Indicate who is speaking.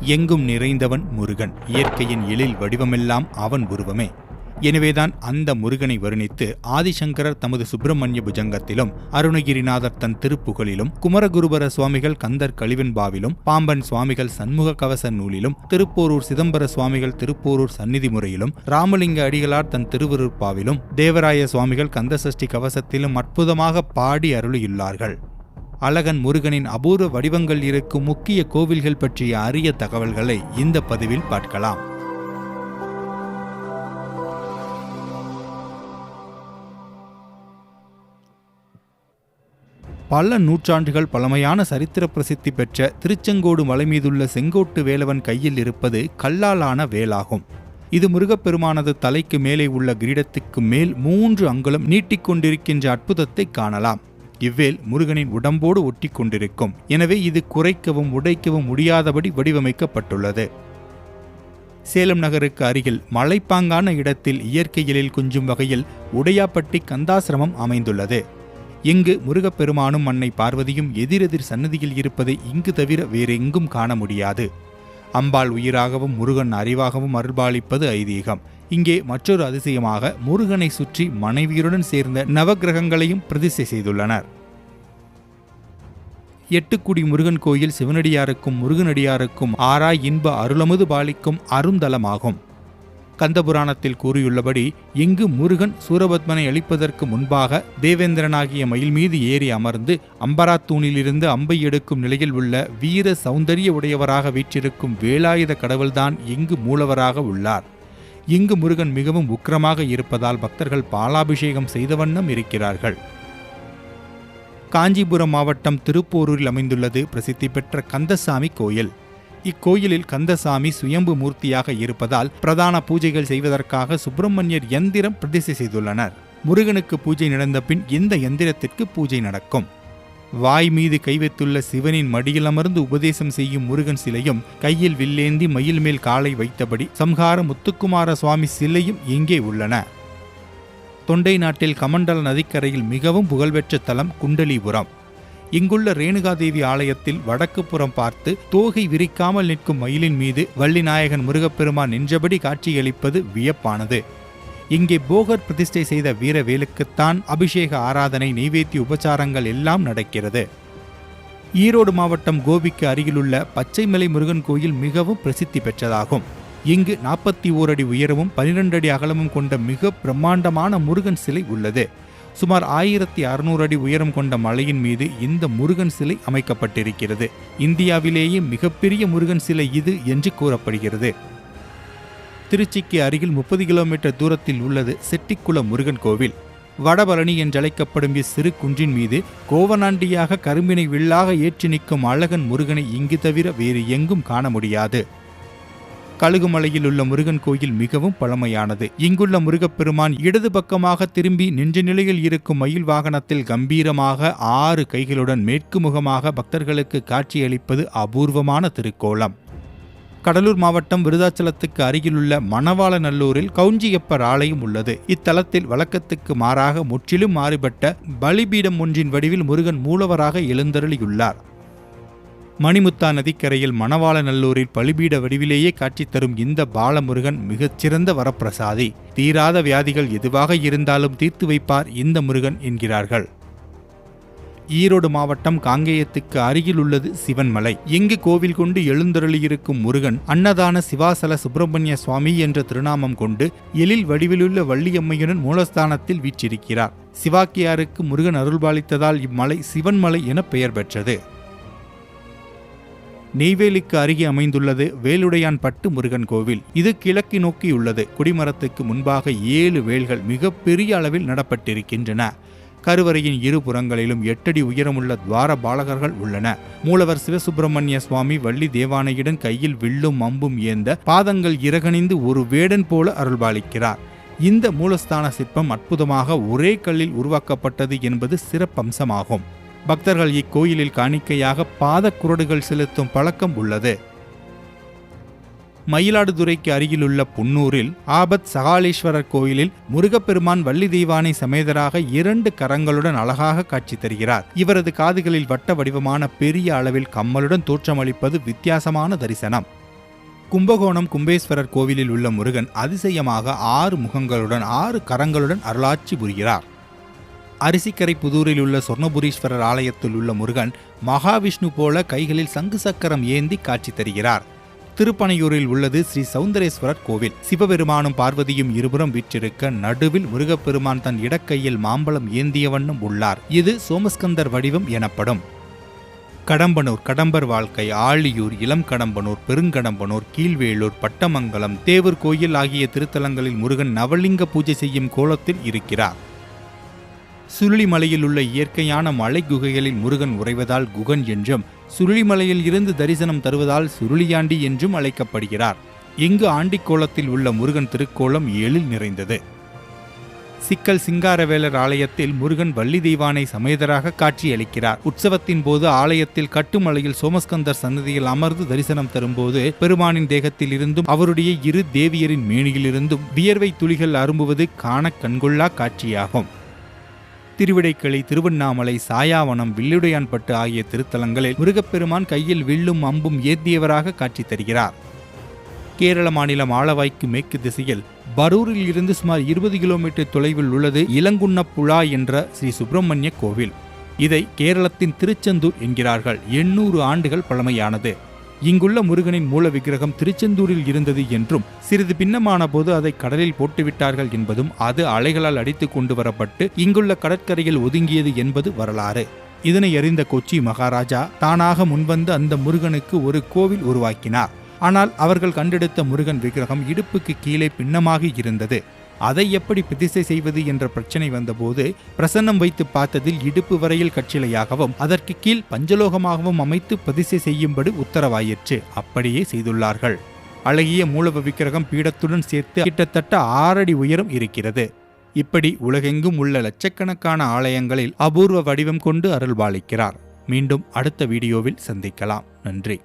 Speaker 1: எங்கும் நிறைந்தவன் முருகன். இயற்கையின் எழில் வடிவமெல்லாம் அவன் உருவமே. எனவேதான் அந்த முருகனை வருணித்து ஆதிசங்கரர் தமது சுப்பிரமணிய புஜங்கத்திலும் அருணகிரிநாதர் தன் திருப்புகழிலும் குமரகுருபர சுவாமிகள் கந்தர் கழிவெண்பாவிலும் பாம்பன் சுவாமிகள் சண்முக கவச நூலிலும் திருப்போரூர் சிதம்பர சுவாமிகள் திருப்போரூர் சந்நிதி முறையிலும் ராமலிங்க அடிகளார் தன் திருவிருப்பாவிலும் தேவராய சுவாமிகள் கந்தசஷ்டி கவசத்திலும் அற்புதமாக பாடி அருளியுள்ளார்கள். அழகன் முருகனின் அபூர்வ வடிவங்கள் இருக்கும் முக்கிய கோவில்கள் பற்றிய அரிய தகவல்களை இந்த பதிவில் பார்க்கலாம். பல நூற்றாண்டுகள் பழமையான சரித்திர பிரசித்தி பெற்ற திருச்செங்கோடு மலை மீதுள்ள செங்கோட்டு வேலவன் கையில் இருப்பது கல்லாலான வேலாகும். இது முருகப்பெருமானது தலைக்கு மேலே உள்ள கிரீடத்துக்கு மேல் மூன்று அங்குலம் நீட்டிக்கொண்டிருக்கின்ற அற்புதத்தை காணலாம். இவ்வேல் முருகனின் உடம்போடு ஒட்டி கொண்டிருக்கும் எனவே இது குறைக்கவும் உடைக்கவும் முடியாதபடி வடிவமைக்கப்பட்டுள்ளது. சேலம் நகருக்கு அருகில் மலைப்பாங்கான இடத்தில் இயற்கை எழில் குஞ்சும் வகையில் உடையாப்பட்டி கந்தாசிரமம் அமைந்துள்ளது. இங்கு முருகப்பெருமானும் அன்னை பார்வதியும் எதிரெதிர் சன்னதியில் இருப்பதை இங்கு தவிர வேறெங்கும் காண முடியாது. அம்பாள் உயிராகவும் முருகன் அறிவாகவும் அருள்பாலிப்பது ஐதீகம். இங்கே மற்றொரு அதிசயமாக முருகனை சுற்றி மனைவியருடன் சேர்ந்த நவக்கிரகங்களையும் பிரதிஷ்டை செய்துள்ளனர். எட்டுக்குடி முருகன் கோயில் சிவனடியாருக்கும் முருகனடியாருக்கும் ஆராய் இன்ப அருளமுது பாலிக்கும் அருந்தலமாகும். கந்தபுராணத்தில் கூறியுள்ளபடி இங்கு முருகன் சூரபத்மனை அழிப்பதற்கு முன்பாக தேவேந்திரனாகிய மயில் மீது ஏறி அமர்ந்து அம்பராத்தூணிலிருந்து அம்பை எடுக்கும் நிலையில் உள்ள வீர சௌந்தரிய உடையவராக வீற்றிருக்கும் வேலாயுத கடவுள்தான் இங்கு மூலவராக உள்ளார். இங்கு முருகன் மிகவும் உக்கிரமாக இருப்பதால் பக்தர்கள் பாலாபிஷேகம் செய்த வண்ணம் இருக்கிறார்கள். காஞ்சிபுரம் மாவட்டம் திருப்போரூரில் அமைந்துள்ளது பிரசித்தி பெற்ற கந்தசாமி கோயில். இக்கோயிலில் கந்தசாமி சுயம்பு மூர்த்தியாக இருப்பதால் பிரதான பூஜைகள் செய்வதற்காக சுப்பிரமணியர் எந்திரம் பிரதிஷ்டை செய்துள்ளனர். முருகனுக்கு பூஜை நடந்த பின் இந்த எந்திரத்திற்கு பூஜை நடக்கும். வாய் மீது கை வைத்துள்ள சிவனின் மடியில் அமர்ந்து உபதேசம் செய்யும் முருகன் சிலையும் கையில் வில்லேந்தி மயில் மேல் காலை வைத்தபடி சம்ஹார முத்துக்குமார சுவாமி சிலையும் இங்கே உள்ளன. தொண்டை நாட்டில் கமண்டல நதிக்கரையில் மிகவும் புகழ்பெற்ற தலம் குண்டலிபுரம். இங்குள்ள ரேணுகாதேவி ஆலயத்தில் வடக்கு புறம் பார்த்து தோகை விரிக்காமல் நிற்கும் மயிலின் மீது வள்ளிநாயகன் முருகப்பெருமான் நின்றபடி காட்சியளிப்பது வியப்பானது. இங்கே போகர் பிரதிஷ்டை செய்த வீரவேலுக்குத்தான் அபிஷேக ஆராதனை நெய்வேத்திய உபச்சாரங்கள் எல்லாம் நடக்கிறது. ஈரோடு மாவட்டம் கோபிக்கு அருகிலுள்ள பச்சைமலை முருகன் கோயில் மிகவும் பிரசித்தி பெற்றதாகும். இங்கு நாற்பத்தி ஓர் அடி உயரமும் பனிரெண்டு அடி அகலமும் கொண்ட மிக பிரம்மாண்டமான முருகன் சிலை உள்ளது. சுமார் ஆயிரத்தி அறுநூறு அடி உயரம் கொண்ட மலையின் மீது இந்த முருகன் சிலை அமைக்கப்பட்டிருக்கிறது. இந்தியாவிலேயே மிகப்பெரிய முருகன் சிலை இது என்று கூறப்படுகிறது. திருச்சிக்கு அருகில் முப்பது கிலோமீட்டர் தூரத்தில் உள்ளது செட்டிக்குளம் முருகன் கோவில். வடபழனி என்றழைக்கப்படும் இச்சிறு குன்றின் மீது கோவனாண்டியாக கரும்பினை வில்லாக ஏற்றி நிற்கும் அழகன் முருகனை இங்கு தவிர வேறு எங்கும் காண முடியாது. கழுகுமலையில் உள்ள முருகன் கோயில் மிகவும் பழமையானது. இங்குள்ள முருகப்பெருமான் இடது பக்கமாக திரும்பி நின்ற நிலையில் இருக்கும் மயில் வாகனத்தில் கம்பீரமாக ஆறு கைகளுடன் மேற்கு முகமாக பக்தர்களுக்கு காட்சியளிப்பது அபூர்வமான திருக்கோலம். கடலூர் மாவட்டம் விருதாச்சலத்துக்கு அருகிலுள்ள மணவாளநல்லூரில் கவுஞ்சியப்பர் ஆலயம் உள்ளது. இத்தலத்தில் வழக்கத்துக்கு மாறாக முற்றிலும் மாறுபட்ட பலிபீடம் ஒன்றின் வடிவில் முருகன் மூலவராக எழுந்தருளியுள்ளார். மணிமுத்தா நதிக்கரையில் மணவாளநல்லூரில் பலிபீட வடிவிலேயே காட்சி தரும் இந்த பாலமுருகன் மிகச்சிறந்த வரப்பிரசாதி. தீராத வியாதிகள் எதுவாக இருந்தாலும் தீர்த்து வைப்பார் இந்த முருகன் என்கிறார்கள். ஈரோடு மாவட்டம் காங்கேயத்துக்கு அருகில் உள்ளது சிவன்மலை. இங்கு கோவில் கொண்டு எழுந்தருளியிருக்கும் முருகன் அன்னதான சிவாசல சுப்பிரமணிய சுவாமி என்ற திருநாமம் கொண்டு எழில் வடிவிலுள்ள வள்ளியம்மையுடன் மூலஸ்தானத்தில் வீற்றிருக்கிறார். சிவாக்கியாருக்கு முருகன் அருள்பாலித்ததால் இம்மலை சிவன்மலை என பெயர் பெற்றது. நெய்வேலிக்கு அருகே அமைந்துள்ளது வேலுடையான் பட்டு முருகன் கோவில். இது கிழக்கு நோக்கியுள்ளது குடிமரத்துக்கு முன்பாக ஏழு வேல்கள் மிகப்பெரிய அளவில் நடப்பட்டிருக்கின்றன. கருவறையின் இரு புறங்களிலும் எட்டடி உயரமுள்ள துவார பாலகர்கள் உள்ளன. மூலவர் சிவசுப்பிரமணிய சுவாமி வள்ளி தேவானையுடன் கையில் வில்லும் அம்பும் ஏந்த பாதங்கள் இறகணிந்து ஒரு வேடன் போல அருள்பாலிக்கிறார். இந்த மூலஸ்தான சிற்பம் அற்புதமாக ஒரே கல்லில் உருவாக்கப்பட்டது என்பது சிறப்பம்சமாகும். பக்தர்கள் இக்கோயிலில் காணிக்கையாக பாத குரடுகள் செலுத்தும் பழக்கம் உள்ளது. மயிலாடுதுறைக்கு அருகிலுள்ள புன்னூரில் ஆபத் சகாலேஸ்வரர் கோயிலில் முருகப்பெருமான் வள்ளி தெய்வானை சமேதராக இரண்டு கரங்களுடன் அழகாக காட்சி தருகிறார். இவரது காதுகளில் வட்ட வடிவமான பெரிய அளவில் கம்மலுடன் தோற்றமளிப்பது வித்தியாசமான தரிசனம். கும்பகோணம் கும்பேஸ்வரர் கோவிலில் உள்ள முருகன் அதிசயமாக ஆறு முகங்களுடன் ஆறு கரங்களுடன் அருளாட்சி புரிகிறார். அரிசிக்கரை புதூரில் உள்ள சொர்ணபுரீஸ்வரர் ஆலயத்தில் உள்ள முருகன் மகாவிஷ்ணு போல கைகளில் சங்கு சக்கரம் ஏந்தி காட்சி தருகிறார். திருப்பனையூரில் உள்ளது ஸ்ரீ சௌந்தரேஸ்வரர் கோவில். சிவபெருமானும் பார்வதியும் இருபுறம் வீற்றிருக்க நடுவில் முருகப்பெருமான் தன் இடக்கையில் மாம்பழம் ஏந்திய வண்ணம் உள்ளார். இது சோமஸ்கந்தர் வடிவம் எனப்படும். கடம்பனூர் கடம்பர் வாழ்க்கை ஆழியூர் இளம் கடம்பனூர் பெருங்கடம்பனூர் கீழ்வேலூர் பட்டமங்கலம் தேவர் கோயில் ஆகிய திருத்தலங்களில் முருகன் நவலிங்க பூஜை செய்யும் கோலத்தில் இருக்கிறார். சுருளிமலையில் உள்ள இயற்கையான மலை குகைகளில் முருகன் உறைவதால் குகன் என்றும் சுருளிமலையில் இருந்து தரிசனம் தருவதால் சுருளியாண்டி என்றும் அழைக்கப்படுகிறார். இங்கு ஆண்டிக்கோலத்தில் உள்ள முருகன் திருக்கோலம் ஏழில் நிறைந்தது. சிக்கல் சிங்காரவேலர் ஆலயத்தில் முருகன் வள்ளி தெய்வானை சமேதராக காட்சியளிக்கிறார். உற்சவத்தின் போது ஆலயத்தில் கட்டுமலையில் சோமஸ்கந்தர் சன்னதியில் அமர்ந்து தரிசனம் தரும்போது பெருமானின் தேகத்தில் இருந்தும் அவருடைய இரு தேவியரின் மேனியிலிருந்தும் வியர்வை துளிகள் அரும்புவது காண கண்கொள்ளா காட்சியாகும். திருவிடைக்கிளை திருவண்ணாமலை சாயாவனம் வில்லுடையான்பட்டு ஆகிய திருத்தலங்களில் முருகப்பெருமான் கையில் வில்லும் அம்பும் ஏந்தியவராக காட்சி தருகிறார். கேரள மாநிலம் ஆளவாய்க்கு மேற்கு திசையில் பரூரில் இருந்து சுமார் இருபது கிலோமீட்டர் தொலைவில் உள்ளது இளங்குன்னப்புழா என்ற ஸ்ரீ சுப்பிரமணிய கோவில். இதை கேரளத்தின் திருச்செந்தூர் என்கிறார்கள். எண்ணூறு ஆண்டுகள் பழமையானது. இங்குள்ள முருகனின் மூல விக்கிரகம் திருச்செந்தூரில் இருந்தது என்றும் சிறிது பின்னமான போது அதை கடலில் போட்டுவிட்டார்கள் என்பதும் அது அலைகளால் அடித்து கொண்டு வரப்பட்டு இங்குள்ள கடற்கரையில் ஒதுங்கியது என்பது வரலாறு. இதனை அறிந்த கொச்சி மகாராஜா தானாக முன்வந்து அந்த முருகனுக்கு ஒரு கோவில் உருவாக்கினார். ஆனால் அவர்கள் கண்டெடுத்த முருகன் விக்கிரகம் இடுப்புக்கு கீழே பின்னமாகி இருந்தது. அதை எப்படி பிரதிஷ்டை செய்வது என்ற பிரச்சனை வந்தபோது பிரசன்னம் வைத்து பார்த்ததில் இடுப்பு வரையில் கட்சிலையாகவும் அதற்கு கீழ் பஞ்சலோகமாகவும் அமைத்து பிரதிஷ்டை செய்யும்படி உத்தரவாயிற்று. அப்படியே செய்துள்ளார்கள். அழகிய மூலவ விக்கிரகம் பீடத்துடன் சேர்த்து கிட்டத்தட்ட ஆறடி உயரம் இருக்கிறது. இப்படி உலகெங்கும் உள்ள லட்சக்கணக்கான ஆலயங்களில் அபூர்வ வடிவம் கொண்டு அருள்பாலிக்கிறார். மீண்டும் அடுத்த வீடியோவில் சந்திக்கலாம். நன்றி.